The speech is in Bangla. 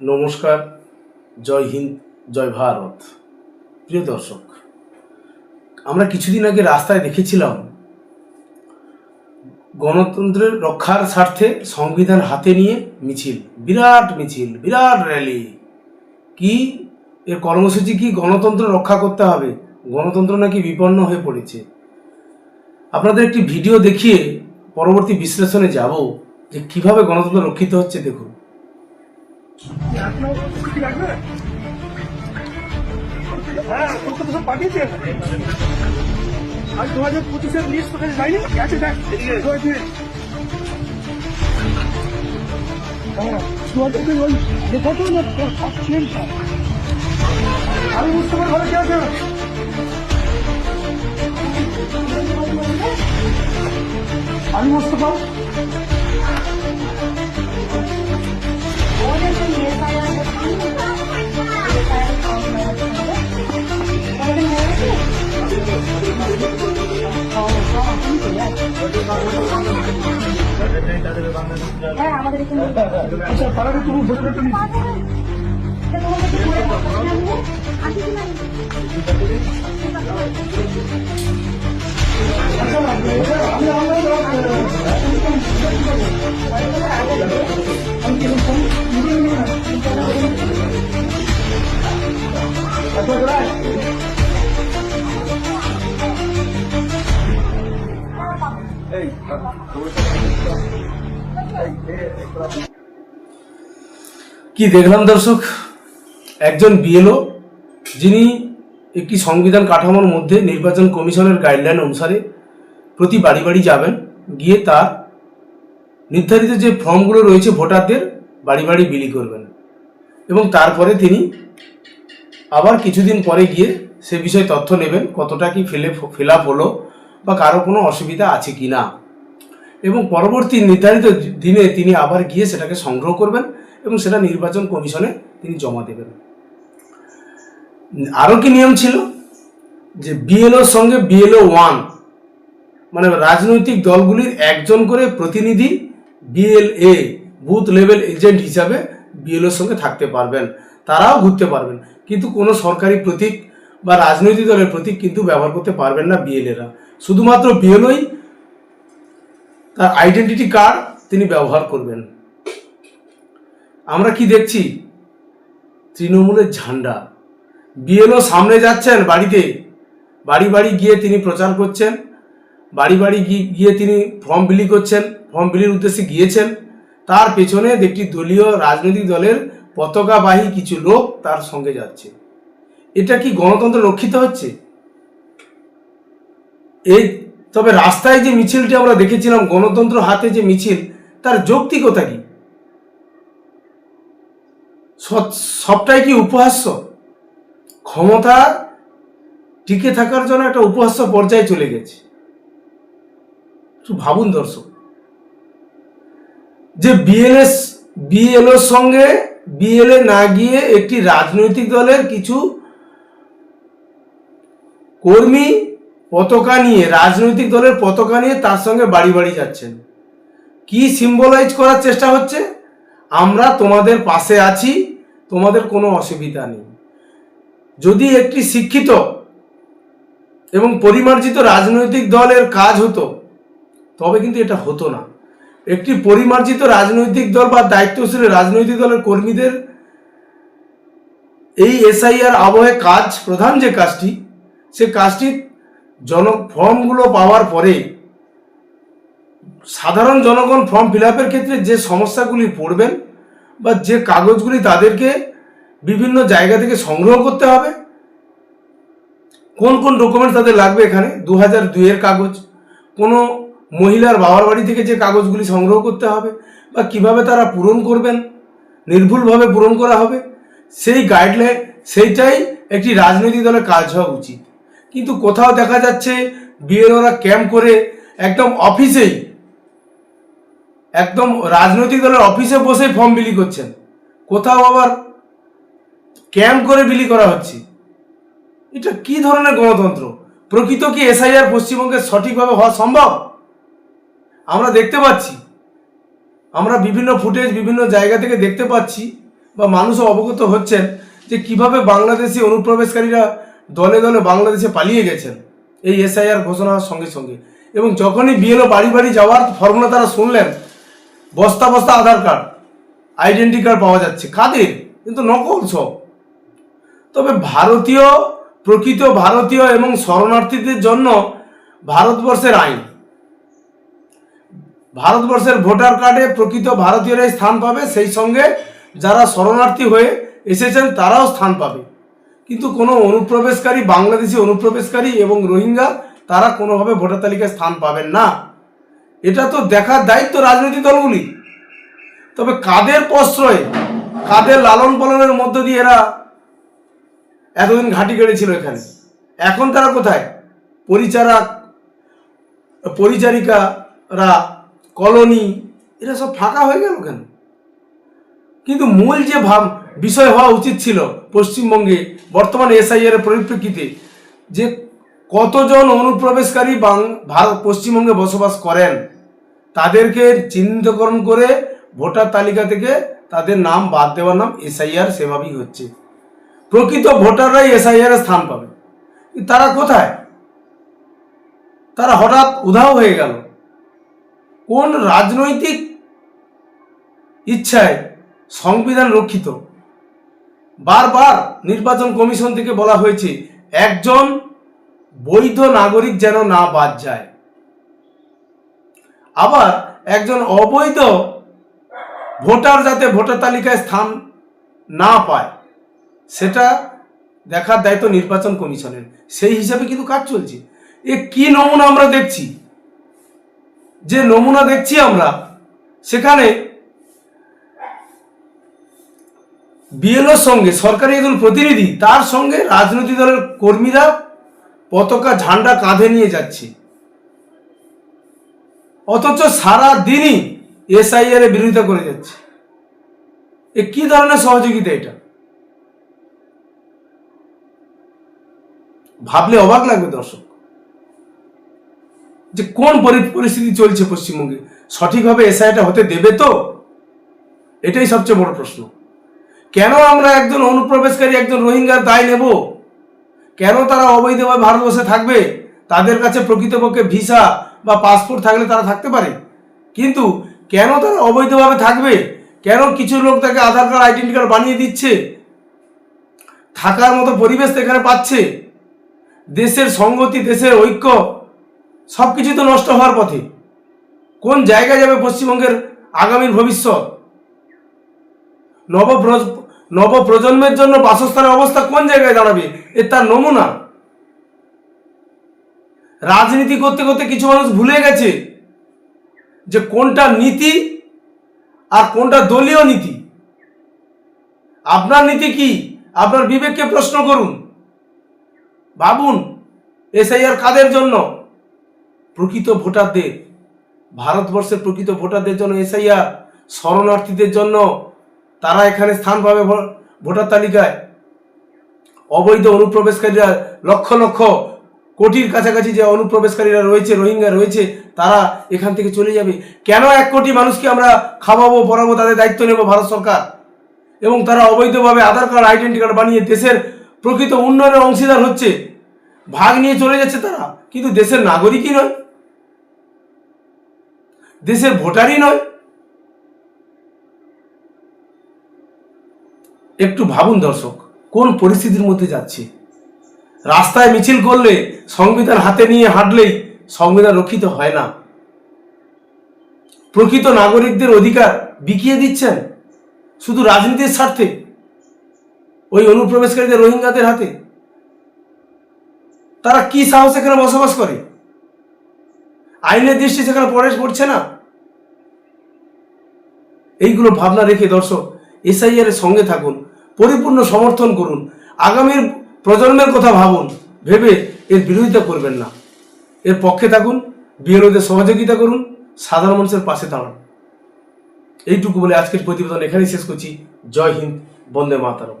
নমস্কার, জয় হিন্দ, জয় ভারত। প্রিয় দর্শক, আমরা কিছুদিন আগে রাস্তায় দেখেছিলাম, গণতন্ত্রের রক্ষার স্বার্থে সংবিধান হাতে নিয়ে মিছিল, বিরাট মিছিল, বিরাট র্যালি। কি? এর কর্মসূচি কি গণতন্ত্র রক্ষা করতে হবে? গণতন্ত্র নাকি বিপন্ন হয়ে পড়েছে? আপনাদের একটি ভিডিও দেখিয়ে পরবর্তী বিশ্লেষণে যাব যে কীভাবে গণতন্ত্র রক্ষিত হচ্ছে, দেখুন। হ্যাঁ কলকাতা সব পাঠিয়েছে আজ দু হাজার পঁচিশের লিস্ট কোথায় যায়নি গেছে দেখ দু হাজার ওই। আমি বুঝতে পারি ঘরে কে আছে আমি বুঝতে পার হ্যাঁ আমাদের এখানে আচ্ছা রায় কি দেখলাম দর্শক? একজন বিএলও যিনি একটি সংবিধান কাঠামোর মধ্যে নির্বাচন কমিশনের গাইডলাইন অনুসারে প্রতি বাড়ি বাড়ি যাবেন, গিয়ে তার নির্ধারিত যে ফর্মগুলো রয়েছে ভোটারদের, বাড়ি বাড়ি বিলি করবেন। এবং তারপরে তিনি আবার কিছুদিন পরে গিয়ে সে বিষয়ে তথ্য নেবেন, কতটা কি ফেলে, ফিল হলো বা কারও কোনো অসুবিধা আছে কি না। এবং পরবর্তী নির্ধারিত দিনে তিনি আবার গিয়ে সেটাকে সংগ্রহ করবেন এবং সেটা নির্বাচন কমিশনে তিনি জমা দেবেন। আরও কি নিয়ম ছিল? যে বিএলওর সঙ্গে বিএলও ওয়ান মানে রাজনৈতিক দলগুলির একজন করে প্রতিনিধি বিএলএ বুথ লেভেল এজেন্ট হিসাবে বিএলওর সঙ্গে থাকতে পারবেন। তারাও ঘুরতে পারবেন। কিন্তু কোনো সরকারি প্রতীক বা রাজনৈতিক দলের প্রতীক কিন্তু ব্যবহার করতে পারবেন না বিএলএরা শুধুমাত্র বিএলওই তার আইডেন্টিটি কার্ড তিনি ব্যবহার করবেন। আমরা কি দেখছি? তৃণমূলের ঝান্ডা। বিএলও সামনে যাচ্ছেন বাড়িতে। বাড়ি বাড়ি গিয়ে তিনি প্রচার করছেন। বাড়ি বাড়ি গিয়ে তিনি ফর্ম বিলি করছেন। ফর্ম বিলির উদ্দেশ্যে গিয়েছেন। তার পেছনে একটি দলীয় রাজনৈতিক দলের পতাকাবাহী কিছু লোক তার সঙ্গে যাচ্ছে। এটা কি গণতন্ত্র রক্ষিত হচ্ছে? এই, তবে রাস্তায় যে মিছিলটি আমরা দেখেছিলাম, গণতন্ত্র হাতে যে মিছিল, তার যৌক্তিকতা কি? সবটাই কি উপহাস্য? ক্ষমতা টিকে থাকার জন্য একটা উপহাস্য পর্যায়ে চলে গেছে। একটু ভাবুন দর্শক। যে বিএলএস বিএলওর সঙ্গে বিএলএ না গিয়ে একটি রাজনৈতিক দলের কিছু কর্মী পতাকা নিয়ে, রাজনৈতিক দলের পতাকা নিয়ে তার সঙ্গে বাড়ি বাড়ি যাচ্ছেন। কি সিম্বলাইজ করার চেষ্টা হচ্ছে? আমরা তোমাদের পাশে আছি, তোমাদের কোনো অসুবিধা নেই। যদি একটি শিক্ষিত এবং পরিমার্জিত রাজনৈতিক দলের কাজ হতো তবে কিন্তু এটা হতো না। একটি পরিমার্জিত রাজনৈতিক দল বা দায়িত্বশীল রাজনৈতিক দলের কর্মীদের এই এসআইআর আবহে কাজ, প্রধান যে কাজটি, সে কাজটি জন, ফর্মগুলো পাওয়ার পরে সাধারণ জনগণ ফর্ম ফিল আপের ক্ষেত্রে যে সমস্যাগুলি পড়বেন বা যে কাগজগুলি তাদেরকে বিভিন্ন জায়গা থেকে সংগ্রহ করতে হবে, কোন কোন ডকুমেন্ট তাদের লাগবে এখানে? দু হাজার দুইয়ের কাগজ, কোনো মহিলার বাবার বাড়ি থেকে যে কাগজগুলি সংগ্রহ করতে হবে বা কীভাবে তারা পূরণ করবেন, নির্ভুলভাবে পূরণ করা হবে, সেই গাইডলাইন সেইটাই একটি রাজনৈতিক দলের কাজ হওয়া উচিত। কিন্তু কোথাও দেখা যাচ্ছে বিএলওরা ক্যাম্প করে একদম অফিসেই একদম রাজনৈতিক দলের অফিসে বসে ফর্ম বিলি করছেন। কোথাও আবার ক্যাম্প করে বিলি করা হচ্ছে। এটা কি ধরনের গণতন্ত্র? প্রকৃত কি এসআইআর পশ্চিমবঙ্গে সঠিকভাবে হওয়া সম্ভব? আমরা দেখতে পাচ্ছি। আমরা বিভিন্ন ফুটেজ বিভিন্ন জায়গা থেকে দেখতে পাচ্ছি বা মানুষও অবগত হচ্ছেন যে কীভাবে বাংলাদেশি অনুপ্রবেশকারীরা দলে দলে বাংলাদেশে পালিয়ে গেছেন। এই এসআইআর ঘোষণা হওয়ার সঙ্গে সঙ্গে। এবং যখনই বিএলও বাড়ি বাড়ি যাওয়ার ফর্মুলা তারা শুনলেন, বস্তা বস্তা আধার কার্ড, আইডেন্টি কার্ড পাওয়া যাচ্ছে। কাদের? কিন্তু নকল সব। তবে ভারতীয়, প্রকৃত ভারতীয় এবং শরণার্থীদের জন্য ভারতবর্ষের আইন ভারতবর্ষের ভোটার কার্ডে প্রকৃত ভারতীয়রাই স্থান পাবে, সেই সঙ্গে যারা শরণার্থী হয়ে এসেছেন তারাও স্থান পাবে। কিন্তু কোনো অনুপ্রবেশকারী, বাংলাদেশি অনুপ্রবেশকারী এবং রোহিঙ্গা, তারা কোনোভাবে ভোটার তালিকায় স্থান পাবেন না। এটা তো দেখার দায়িত্ব রাজনৈতিক দলগুলি। তবে কাদের প্রশ্রয়ে, কাদের লালন পালনের মধ্য দিয়ে এরা এতদিন ঘাঁটি গেড়েছিল এখানে? এখন তারা কোথায়? পরিচারক, পরিচারিকারা কলোনি, এরা সব ফাঁকা হয়ে গেল কেন? কিন্তু মূল যে ভাব, বিষয় হওয়া উচিত ছিল পশ্চিমবঙ্গে, বর্তমানে এসআইআর পরিপ্রেক্ষিতে, যে কতজন অনুপ্রবেশকারী পশ্চিমবঙ্গে বসবাস করেন, তাদেরকে চিহ্নিতকরণ করে ভোটার তালিকা থেকে তাদের নাম বাদ দেওয়ার নাম এসআইআর সেভাবেই হচ্ছে। প্রকৃত ভোটাররাই এসআইআর স্থান পাবে। তারা কোথায়? তারা হঠাৎ উধাও হয়ে গেল। কোন রাজনৈতিক ইচ্ছায় সংবিধান রক্ষিত? বারবার নির্বাচন কমিশন থেকে বলা হয়েছে, একজন বৈধ নাগরিক যেন না বাদ যায়। আবার একজন অবৈধ ভোটার যাতে ভোটার তালিকায় স্থান না পায়, সেটা দেখার দায়িত্ব নির্বাচন কমিশনের। সেই হিসাবে কিন্তু কাজ চলছে। এ কি নমুনা আমরা দেখছি? যে নমুনা দেখছি আমরা, সেখানে বিএলওর সঙ্গে সরকারি একজন প্রতিনিধি, তার সঙ্গে রাজনৈতিক দলের কর্মীরা পতাকা ঝান্ডা কাঁধে নিয়ে যাচ্ছে। অথচ সারা দিনই এসআইআর এর বিরোধিতা করে যাচ্ছে। এ কি ধরনের সহযোগিতা এটা? ভাবলে অবাক লাগবে দর্শক। যে কোন পরি- পরিস্থিতি চলছে পশ্চিমবঙ্গে? সঠিকভাবে এসআইটা হতে দেবে তো? এটাই সবচেয়ে বড় প্রশ্ন। কেন আমরা একজন অনুপ্রবেশকারী, একজন রোহিঙ্গার দায় নেব? কেন তারা অবৈধভাবে ভারতবর্ষে থাকবে? তাদের কাছে প্রকৃতপক্ষে ভিসা বা পাসপোর্ট থাকলে তারা থাকতে পারে। কিন্তু কেন তারা অবৈধভাবে থাকবে? কেন কিছু লোক তাকে আধার কার্ড, আইডেন্টি কার্ড বানিয়ে দিচ্ছে? থাকার মতো পরিবেশ এখানে পাচ্ছে। দেশের সংগতি দেশের ঐক্য সব কিছু তো নষ্ট হওয়ার পথে। কোন জায়গায় যাবে পশ্চিমবঙ্গের আগামীর ভবিষ্যৎ? নব নবপ্রজন্মের জন্য বাসস্থানের অবস্থা কোন জায়গায় দাঁড়াবে? এ তার নমুনা। রাজনীতি করতে করতে কিছু মানুষ ভুলে গেছে যে কোনটা নীতি আর কোনটা দলীয় নীতি। আপনার নীতি কি? আপনার বিবেককে প্রশ্ন করুন। ভাবুন, এসআইআর কাদের জন্য? প্রকৃত ভোটারদের, ভারতবর্ষের প্রকৃত ভোটারদের জন্য এসআইআর, শরণার্থীদের জন্য তারা এখানে স্থান পাবে ভোটার তালিকায়। অবৈধ অনুপ্রবেশকারীরা লক্ষ লক্ষ কোটির কাছাকাছি যে অনুপ্রবেশকারীরা রয়েছে, রোহিঙ্গা রয়েছে, তারা এখান থেকে চলে যাবে। কেন এক কোটি মানুষকে আমরা খাওয়াবো, পড়াবো, তাদের দায়িত্ব নেব ভারত সরকার? এবং তারা অবৈধভাবে আধার কার্ড, আইডেন্টি কার্ড বানিয়ে দেশের প্রকৃত উন্নয়নের অংশীদার হচ্ছে। ভাগ নিয়ে চলে যাচ্ছে তারা। কিন্তু দেশের নাগরিকই নয়। দেশের ভোটারই নয়। একটু ভাবুন দর্শক, কোন পরিস্থিতির মধ্যে যাচ্ছে? রাস্তায় মিছিল করলে সংবিধান হাতে নিয়ে হাঁটলেই সংবিধান রক্ষিত হয় না। প্রকৃত নাগরিকদের অধিকার বিকিয়ে দিচ্ছেন। শুধু রাজনীতির স্বার্থে? ওই অনুপ্রবেশকারীদের রোহিঙ্গাদের হাতে? তারা কি সাহস এখানে বসবাস করে? আইনের দৃষ্টি সেখানে পড়ে পড়ছে না? এইগুলো ভাবনা রেখে দর্শক এসআইআর এর সঙ্গে থাকুন, পরিপূর্ণ সমর্থন করুন, আগামীর প্রজন্মের কথা ভাবুন, ভেবে এর বিরোধিতা করবেন না। এর পক্ষে থাকুন, বিএলওদের সহযোগিতা করুন, সাধারণ মানুষের পাশে দাঁড়ান। এইটুকু বলে আজকের প্রতিবেদন এখানেই শেষ করছি। জয় হিন্দ, বন্দে মাতারম।